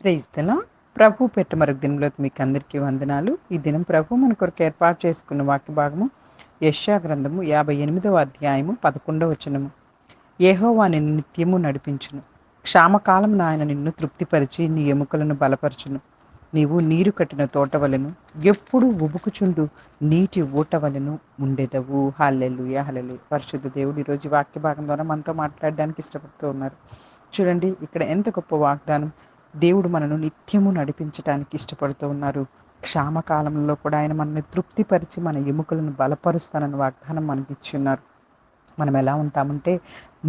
ప్రైజ్తల ప్రభు పెట్ట మరొక దినంలోకి మీకు అందరికీ వందనాలు. ఈ దినం ప్రభు మన కొరకు ఏర్పాటు చేసుకున్న వాక్య భాగము యశా గ్రంథము యాభై ఎనిమిదవ అధ్యాయము పదకొండవ వచనము. ఏహోవా నిన్ను నిత్యము నడిపించును. క్షామకాలం నాయన నిన్ను తృప్తిపరిచి నీ ఎముకలను బలపరచును. నీవు నీరు కట్టిన తోటవలను ఎప్పుడు ఉబుకుచుండు నీటి ఊటవలను ఉండేదవు. హల్లెలు హల్లెలు పరిశుద్ధ దేవుడు ఈరోజు వాక్య భాగం ద్వారా మనతో మాట్లాడడానికి ఇష్టపడుతూ ఉన్నారు. చూడండి ఇక్కడ ఎంత గొప్ప వాగ్దానం. దేవుడు మనను నిత్యము నడిపించడానికి ఇష్టపడుతూ ఉన్నారు. క్షామకాలంలో కూడా ఆయన మనల్ని తృప్తిపరిచి మన ఎముకలను బలపరుస్తానని వాగ్దానం మనకి ఇచ్చి ఉన్నారు. మనం ఎలా ఉంటామంటే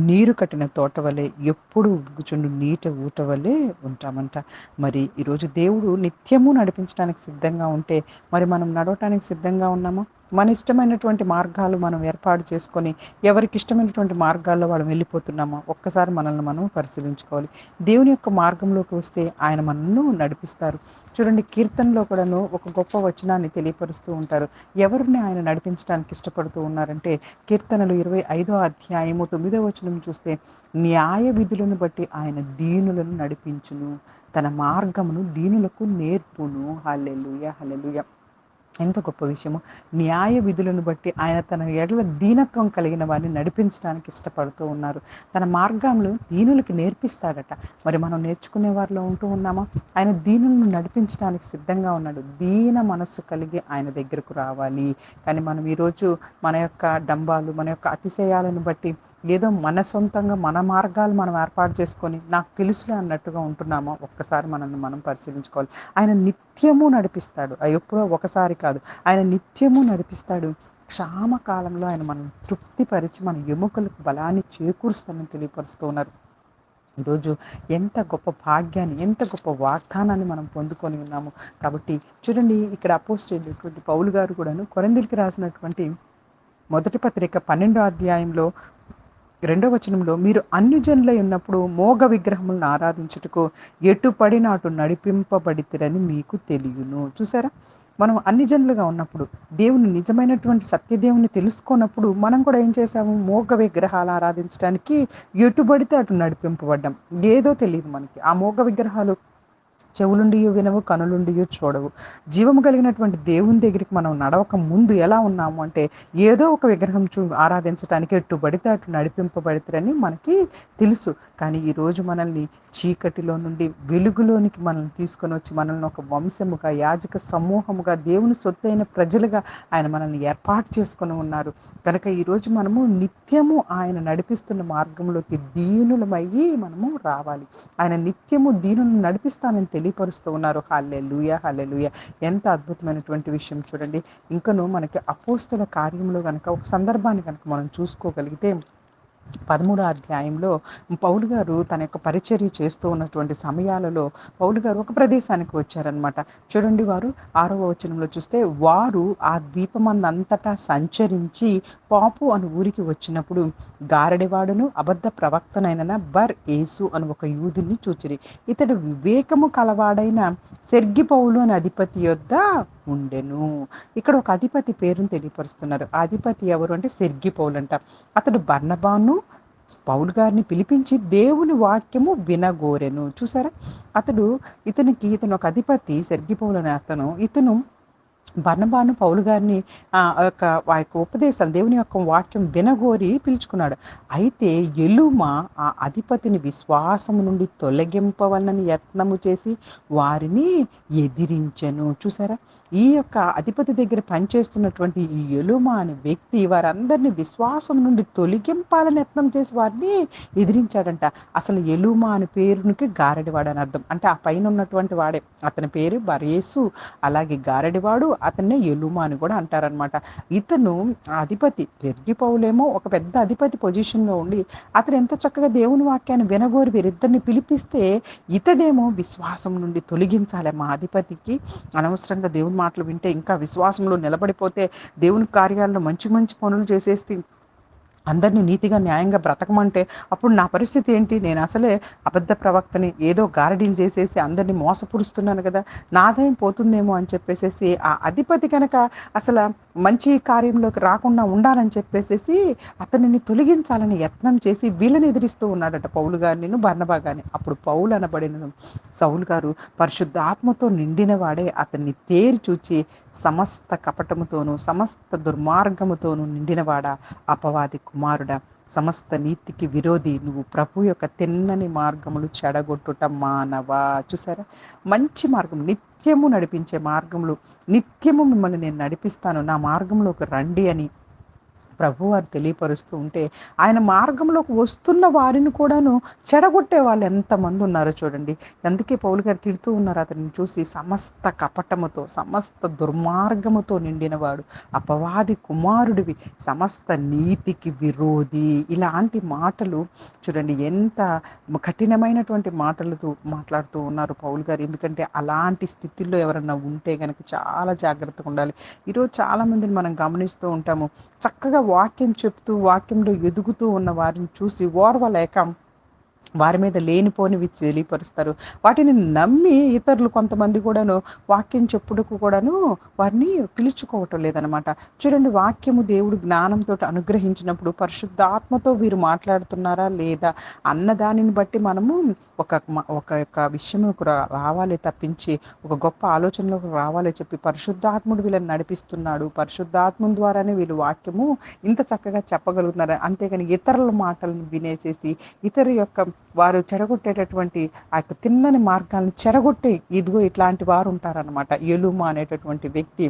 నీరు కట్టిన తోట వలె ఎప్పుడు ఉగ్గుచుండు నీట ఊట వలె ఉంటామంట. మరి ఈరోజు దేవుడు నిత్యము నడిపించడానికి సిద్ధంగా ఉంటే మరి మనం నడవటానికి సిద్ధంగా ఉన్నాము? మన ఇష్టమైనటువంటి మార్గాలు మనం ఏర్పాటు చేసుకొని ఎవరికి ఇష్టమైనటువంటి మార్గాల్లో వాళ్ళు వెళ్ళిపోతున్నామా? ఒక్కసారి మనల్ని మనం పరిశీలించుకోవాలి. దేవుని యొక్క మార్గంలోకి వస్తే ఆయన మనల్ని నడిపిస్తారు. చూడండి కీర్తనలో కూడాను ఒక గొప్ప వచనాన్ని తెలియపరుస్తూ ఉంటారు. ఎవరిని ఆయన నడిపించడానికి ఇష్టపడుతూ ఉన్నారంటే కీర్తనలు ఇరవై ఐదో అధ్యాయము తొమ్మిదో వచనం చూస్తే న్యాయ విధులను బట్టి ఆయన దీనులను నడిపించును తన మార్గమును దీనులకు నేర్పును. Hallelujah hallelujah. ఎంత గొప్ప విషయము. న్యాయ విధులను బట్టి ఆయన తన ఎడల దీనత్వం కలిగిన వారిని నడిపించడానికి ఇష్టపడుతూ ఉన్నారు. తన మార్గంలో దీనులకి నేర్పిస్తాడట. మరి మనం నేర్చుకునే వారిలో ఉంటూ ఉన్నామా? ఆయన దీనులను నడిపించడానికి సిద్ధంగా ఉన్నాడు. దీన మనస్సు కలిగి ఆయన దగ్గరకు రావాలి. కానీ మనం ఈరోజు మన యొక్క డంబాలు మన యొక్క అతిశయాలను బట్టి ఏదో మన సొంతంగా మన మార్గాలు మనం ఏర్పాటు చేసుకొని నాకు తెలుసులే అన్నట్టుగా ఉంటున్నామో? ఒక్కసారి మనల్ని మనం పరిశీలించుకోవాలి. ఆయన నిత్యము నడిపిస్తాడు. ఎప్పుడో ఒకసారి కాదు. ఆయన నిత్యము నడిపిస్తాడు. క్షామకాలంలో ఆయన మనం తృప్తిపరిచి మన ఎముకలకు బలాన్ని చేకూరుస్తామని తెలియపరుస్తూ ఉన్నారు. ఈరోజు ఎంత గొప్ప భాగ్యాన్ని ఎంత గొప్ప వాగ్దానాన్ని మనం పొందుకొని ఉన్నాము. కాబట్టి చూడండి ఇక్కడ అపోజిట్ పౌలు గారు కూడాను కొరందిలికి రాసినటువంటి మొదటి పత్రిక పన్నెండో అధ్యాయంలో రెండో వచనంలో మీరు అన్ని జనులై ఉన్నప్పుడు మోగ విగ్రహములను ఆరాధించుటకు ఎటుపడిన అటు నడిపింపబడితిరని మీకు తెలియను. చూసారా? మనం అన్ని జనులుగా ఉన్నప్పుడు దేవుని నిజమైనటువంటి సత్యదేవుని తెలుసుకున్నప్పుడు మనం కూడా ఏం చేసాము మోగ విగ్రహాలు ఆరాధించడానికి ఎటుబడితే అటు నడిపింపబడ్డాం. ఏదో తెలియదు మనకి. ఆ మోగ విగ్రహాలు చెవులుండియో వినవు కనులుండియో చూడవు. జీవము కలిగినటువంటి దేవుని దగ్గరికి మనం నడవక ముందు ఎలా ఉన్నాము అంటే ఏదో ఒక విగ్రహం చూ ఆరాధించడానికి ఎట్టు పడితే అటు నడిపింపబడతారని మనకి తెలుసు. కానీ ఈరోజు మనల్ని చీకటిలో నుండి వెలుగులోనికి మనల్ని తీసుకొని వచ్చి మనల్ని ఒక వంశముగా యాజక సమూహముగా దేవుని సొత్తైన ప్రజలుగా ఆయన మనల్ని ఏర్పాటు చేసుకొని ఉన్నారు. కనుక ఈరోజు మనము నిత్యము ఆయన నడిపిస్తున్న మార్గంలోకి దీనులమయ్యి మనము రావాలి. ఆయన నిత్యము దీనులను నడిపిస్తానని తెలియపరుస్తూ ఉన్నారు. హల్లే లూయ హల్లే లూయ ఎంత అద్భుతమైనటువంటి విషయం చూడండి. ఇంకను మనకి అపోస్తుల కార్యంలో కనుక ఒక సందర్భాన్ని కనుక మనం చూసుకోగలిగితే పదమూడో అధ్యాయంలో పౌలు గారు తన యొక్క పరిచర్య చేస్తూ ఉన్నటువంటి సమయాలలో పౌలు గారు ఒక ప్రదేశానికి వచ్చారనమాట చూడండి వారు ఆరవ వచనంలో చూస్తే వారు ఆ ద్వీపమందంతటా సంచరించి పాపు అని ఊరికి వచ్చినప్పుడు గారడివాడును అబద్ధ ప్రవక్తనైన బర్ ఏసు అని ఒక యూదుని చూచిరి. ఇతడు వివేకము కలవాడైన సెర్గి పౌలు అని అధిపతి యొద్ద ఉండెను. ఇక్కడ ఒక అధిపతి పేరును తెలియపరుస్తున్నారు. అధిపతి ఎవరు అంటే సెర్గి పౌలు అంట అతడు బర్ణబాను పౌలు గారిని పిలిపించి దేవుని వాక్యము వినగోరెను. చూసారా? అతడు ఇతనికి ఇతను ఒక అధిపతి సెర్గి అనే అతను ఇతను బర్ణబాను పౌలు గారిని ఆ యొక్క ఆ యొక్క ఉపదేశాలు దేవుని యొక్క వాక్యం వినగోరి పిలుచుకున్నాడు. అయితే ఎలుమ ఆ అధిపతిని విశ్వాసము నుండి తొలగింపవలనని యత్నము చేసి వారిని ఎదిరించను. చూసారా? ఈ యొక్క అధిపతి దగ్గర పనిచేస్తున్నటువంటి ఈ ఎలుమ అనే వ్యక్తి వారందరినీ విశ్వాసం నుండి తొలగింపాలని యత్నం చేసి వారిని ఎదిరించాడంట. అసలు ఎలుమ అనే పేరునికి గారడివాడు అని అర్థం. అంటే ఆ పైన ఉన్నటువంటి వాడే. అతని పేరు బరేసు అలాగే గారడివాడు అతన్నే ఎలుమా అని కూడా అంటారనమాట ఇతను అధిపతి పెరిగి పౌలేమో ఒక పెద్ద అధిపతి పొజిషన్లో ఉండి అతను ఎంతో చక్కగా దేవుని వాక్యాన్ని వినగోరి వీరిద్దరిని పిలిపిస్తే ఇతడేమో విశ్వాసం నుండి తొలగించాలి. మా అధిపతికి అనవసరంగా దేవుని మాటలు వింటే ఇంకా విశ్వాసంలో నిలబడిపోతే దేవుని కార్యాల్లో మంచి మంచి పనులు చేసేస్తే అందరినీ నీతిగా న్యాయంగా బ్రతకమంటే అప్పుడు నా పరిస్థితి ఏంటి? నేను అసలే అబద్ధ ప్రవక్తని ఏదో గారడీలు చేసేసి అందరినీ మోసపురుస్తున్నాను కదా నా ఆదాయం పోతుందేమో అని చెప్పేసేసి ఆ అధిపతి కనుక అసలు మంచి కార్యంలోకి రాకుండా ఉండాలని చెప్పేసేసి అతనిని తొలగించాలని యత్నం చేసి వీళ్ళని ఎదిరిస్తూ ఉన్నాడట పౌలు గారిని బర్ణబా గారిని. అప్పుడు పౌలు అనబడిన సౌలు గారు పరిశుద్ధాత్మతో నిండిన వాడే అతన్ని తేరి చూచి సమస్త కపటముతోనూ సమస్త దుర్మార్గముతోనూ నిండినవాడా అపవాది కుమారుడ సమస్త నీతికి విరోధి. నువ్వు ప్రభు యొక్క తిన్నని మార్గములు చెడగొట్టుట మానవా? చూసారా? మంచి మార్గం. నిత్యము నడిపించే మార్గములు. నిత్యము మిమ్మల్ని నేను నడిపిస్తాను. నా మార్గంలోకి రండి అని ప్రభువారు తెలియపరుస్తూ ఉంటే ఆయన మార్గంలోకి వస్తున్న వారిని కూడాను చెడగొట్టే వాళ్ళు ఎంతమంది ఉన్నారో చూడండి. అందుకే పౌలు గారు తిడుతూ ఉన్నారు. అతన్ని చూసి సమస్త కపటముతో సమస్త దుర్మార్గముతో నిండినవాడు అపవాది కుమారుడివి సమస్త నీతికి విరోధి. ఇలాంటి మాటలు చూడండి ఎంత కఠినమైనటువంటి మాటలతో మాట్లాడుతూ ఉన్నారు పౌలు గారు. ఎందుకంటే అలాంటి స్థితిలో ఎవరన్నా ఉంటే కనుక చాలా జాగ్రత్తగా ఉండాలి. ఈరోజు చాలామందిని మనం గమనిస్తూ ఉంటాము. చక్కగా వాక్యం చెప్తూ వాక్యంలో ఎదుగుతూ ఉన్న వారిని చూసి ఓర్వలేక వారి మీద లేనిపోనివి తెలియపరుస్తారు. వాటిని నమ్మి ఇతరులు కొంతమంది కూడాను వాక్యం చెప్పుడుకు కూడాను వారిని పిలుచుకోవటం లేదనమాట. చూడండి వాక్యము దేవుడు జ్ఞానంతో అనుగ్రహించినప్పుడు పరిశుద్ధాత్మతో వీరు మాట్లాడుతున్నారా లేదా అన్న దానిని బట్టి మనము ఒక ఒక యొక్క విషయంలోకి రావాలి తప్పించి ఒక గొప్ప ఆలోచనలోకి రావాలి చెప్పి పరిశుద్ధాత్ముడు వీళ్ళని నడిపిస్తున్నాడు. పరిశుద్ధాత్మ ద్వారానే వీళ్ళు వాక్యము ఇంత చక్కగా చెప్పగలుగుతున్నారు. అంతేగాని ఇతరుల మాటలను వినేసేసి ఇతరు యొక్క వారు చెడగొట్టేటటువంటి ఆ యొక్క తిన్నని మార్గాలను చెడగొట్టే ఇదిగో ఇట్లాంటి వారు ఉంటారనమాట ఎలుమ అనేటటువంటి వ్యక్తి.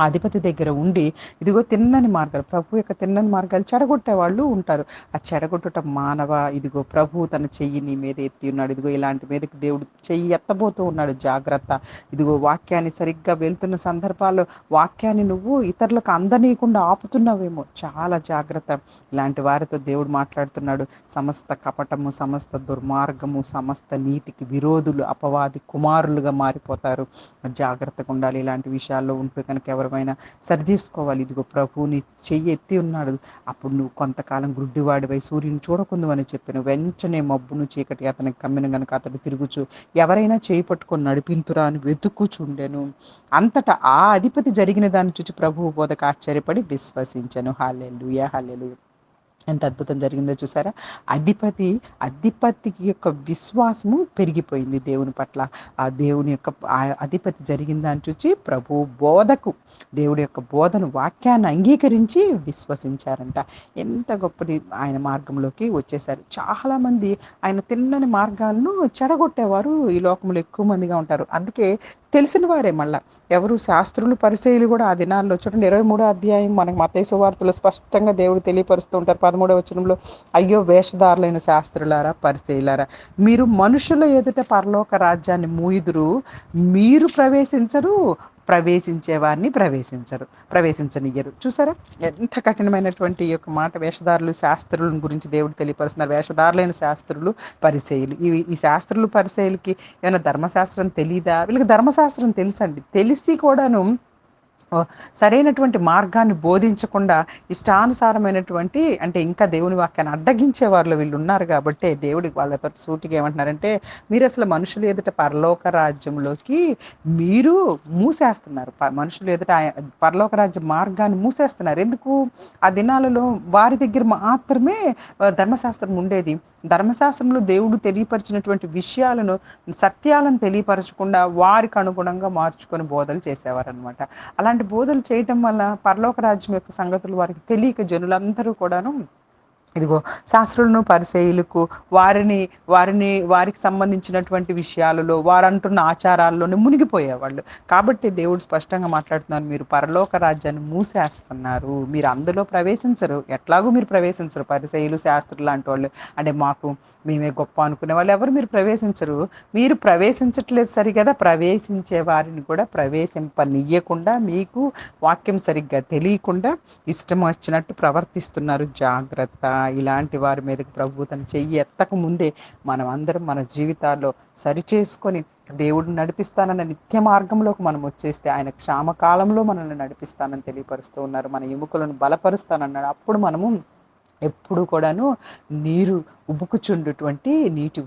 అధిపతి దగ్గర ఉండి ఇదిగో తిన్నని మార్గాలు ప్రభు యొక్క తిన్నని మార్గాలు చెడగొట్టే వాళ్ళు ఉంటారు. ఆ చెడగొట్టుట మానవ ఇదిగో ప్రభు తన చెయ్యి నీ మీద ఎత్తి ఉన్నాడు. ఇదిగో ఇలాంటి మీదకి దేవుడు చెయ్యి ఎత్తబోతూ ఉన్నాడు. జాగ్రత్త. ఇదిగో వాక్యాన్ని సరిగ్గా వెళ్తున్న సందర్భాల్లో వాక్యాన్ని నువ్వు ఇతరులకు అందనీయకుండా ఆపుతున్నావేమో. చాలా జాగ్రత్త. ఇలాంటి వారితో దేవుడు మాట్లాడుతున్నాడు. సమస్త కపటము సమస్త దుర్మార్గము సమస్త నీతికి విరోధులు అపవాది కుమారులుగా మారిపోతారు. జాగ్రత్తగా ఉండాలి. ఇలాంటి విషయాల్లో ఉంటే కనుక ఎవరమైనా సరిదీసుకోవాలి. ఇదిగో ప్రభుని చెయ్యి ఎత్తి ఉన్నాడు. అప్పుడు నువ్వు కొంతకాలం గుడ్డివాడివై సూర్యుని చూడకుందు అని చెప్పిన. వెంటనే మబ్బును చీకటి అతనికి కమ్మిన గనుక అతడు తిరుగుచు ఎవరైనా చేయి పట్టుకొని నడిపింతురా అని వెతుకుచుండెను అంతటా ఆ అధిపతి జరిగిన దాన్ని చూసి ప్రభువు బోధకు ఆశ్చర్యపడి విశ్వసించను. Hallelujah hallelujah. ఎంత అద్భుతం జరిగిందో చూసారా? అధిపతి అధిపతికి యొక్క విశ్వాసము పెరిగిపోయింది దేవుని పట్ల. ఆ దేవుని యొక్క అధిపతి జరిగిందని చూచి ప్రభు బోధకు దేవుడి యొక్క బోధను వాక్యాన్ని అంగీకరించి విశ్వసించారంట. ఎంత గొప్పది ఆయన మార్గంలోకి వచ్చేసారు చాలామంది ఆయన తిన్నని మార్గాలను చెడగొట్టేవారు ఈ లోకంలో ఎక్కువ మందిగా ఉంటారు. అందుకే తెలిసిన వారే మళ్ళా. ఎవరు శాస్త్రులు పరిచయలు కూడా ఆ దినాల్లో చూడండి ఇరవై మూడో అధ్యాయం మనకు మతేసు వార్తలు స్పష్టంగా దేవుడు తెలియపరుస్తూ ఉంటారు. పదమూడవ వచనంలో అయ్యో వేషధారులైన శాస్త్రులారా పరిచయలారా మీరు మనుషుల ఎదుట పరలోక రాజ్యాన్ని మూయుదురు మీరు ప్రవేశించరు ప్రవేశించే వారిని ప్రవేశించరు ప్రవేశించనియ్యరు. చూసారా? ఎంత కఠినమైనటువంటి ఈ యొక్క మాట వేషధారులు శాస్త్రుల గురించి దేవుడు తెలియపరుస్తున్నారు. వేషధారులైన శాస్త్రులు పరిశైలు. ఇవి ఈ శాస్త్రులు పరిచయులకి ఏమైనా ధర్మశాస్త్రం తెలీదా? వీళ్ళకి ధర్మశాస్త్రం తెలుసండి. తెలిసి కూడాను సరైనటువంటి మార్గాన్ని బోధించకుండా ఇష్టానుసారమైనటువంటి అంటే ఇంకా దేవుని వాక్యాన్ని అడ్డగించే వాళ్ళు వీళ్ళు ఉన్నారు కాబట్టి దేవుడి వాళ్ళతో సూటిగా ఏమంటున్నారంటే మీరు అసలు మనుషులు ఎదుట పరలోక రాజ్యంలోకి మీరు మూసేస్తున్నారు. మనుషులు ఎదుట పరలోక రాజ్య మార్గాన్ని మూసేస్తున్నారు. ఎందుకు? ఆ దినాలలో వారి దగ్గర మాత్రమే ధర్మశాస్త్రం ఉండేది. ధర్మశాస్త్రంలో దేవుడు తెలియపరిచినటువంటి విషయాలను సత్యాలను తెలియపరచకుండా వారికి అనుగుణంగా మార్చుకొని బోధలు చేసేవారు అనమాట అలాంటి బోధలు చేయటం వల్ల పరలోక రాజ్యం యొక్క సంగతులు వారికి తెలియక జనులందరూ కూడాను ఇదిగో శాస్త్రులను పరిచయులకు వారిని వారిని వారికి సంబంధించినటువంటి విషయాలలో వారు అంటున్న ఆచారాల్లోనే మునిగిపోయేవాళ్ళు. కాబట్టి దేవుడు స్పష్టంగా మాట్లాడుతున్నారు మీరు పరలోక రాజ్యాన్ని మూసేస్తున్నారు. మీరు అందులో ప్రవేశించరు. ఎట్లాగూ మీరు ప్రవేశించరు. పరిశైలు శాస్త్రులు లాంటి వాళ్ళు. అంటే మాకు మేమే గొప్ప అనుకునే వాళ్ళు ఎవరు మీరు ప్రవేశించరు. మీరు ప్రవేశించట్లేదు సరిగదా. ప్రవేశించే వారిని కూడా ప్రవేశింపనియ్యకుండా మీకు వాక్యం సరిగ్గా తెలియకుండా ఇష్టం వచ్చినట్టు ప్రవర్తిస్తున్నారు. జాగ్రత్త. ఇలాంటి వారి మీదకి ప్రభు తన చెయ్యి ఎత్తక ముందే మనం అందరం మన జీవితాల్లో సరిచేసుకొని దేవుడు నడిపిస్తానన్న నిత్య మార్గంలోకి మనం వచ్చేస్తే ఆయన క్షామకాలంలో మనల్ని నడిపిస్తానని తెలియపరుస్తూ ఉన్నారు. మన ఎముకలను బలపరుస్తానన్నాడు. అప్పుడు మనము ఎప్పుడు కూడాను నీరు ఉబుకుచుండుటువంటి నీటి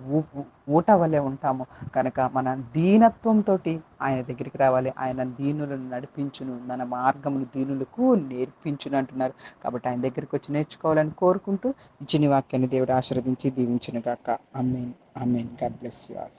ఊట వలె ఉంటాము. కనుక మన దీనత్వంతో ఆయన దగ్గరికి రావాలి. ఆయన దీనులను నడిపించును మన మార్గమును దీనులకు నేర్పించును అంటున్నారు. కాబట్టి ఆయన దగ్గరికి వచ్చి నేర్చుకోవాలని కోరుకుంటూ ఇచ్చిన వాక్యాన్ని దేవుడు ఆశీర్వదించి దీవించిన కాక amen amen God bless you all.